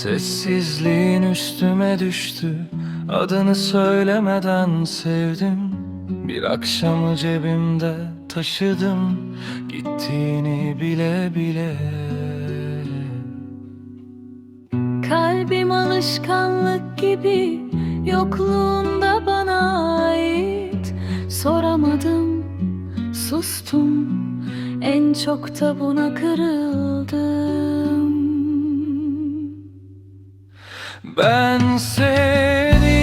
Sessizliğin üstüme düştü. Adını söylemeden sevdim. Bir akşamı cebimde taşıdım. Gittiğini bile bile. Kalbim alışkanlık gibi yokluğunda bana ait. Soramadım, sustum, en çok da buna kırıldım Ben seni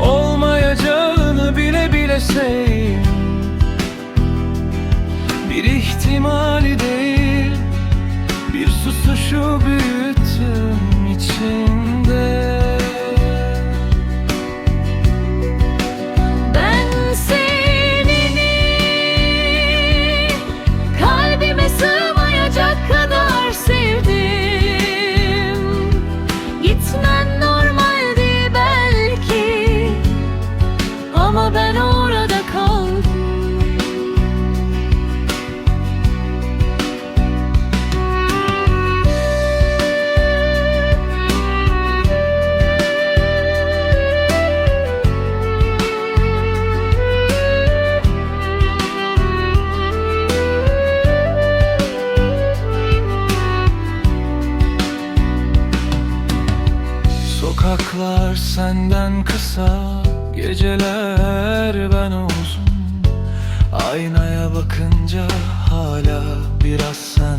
Olmayacağını bile bile sevdim. Bir ihtimali değil Bir susuşu büyüttüm içinde Sokaklar senden kısa Geceler ben uzun Aynaya bakınca hala biraz sen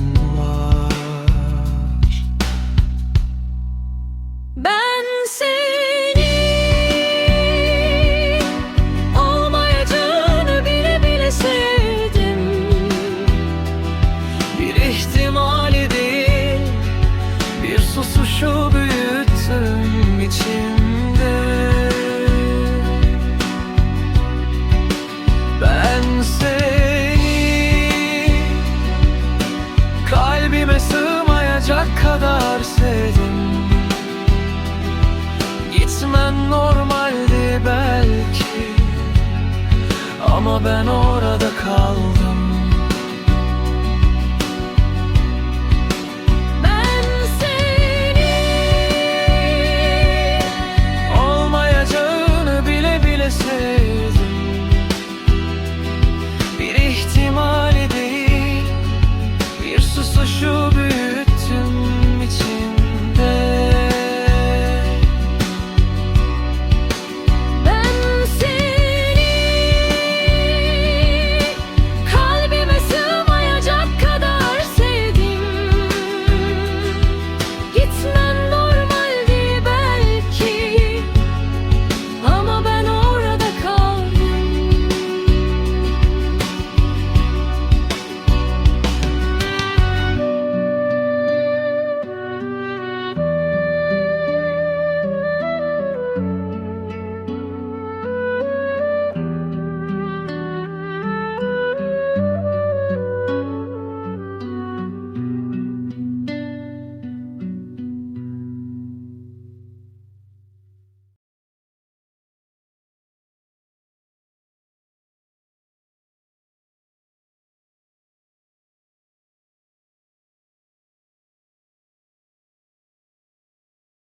içimde Ben Kalbime sığmayacak kadar sevdim. Gitmen normaldi belki Ama ben orada kaldım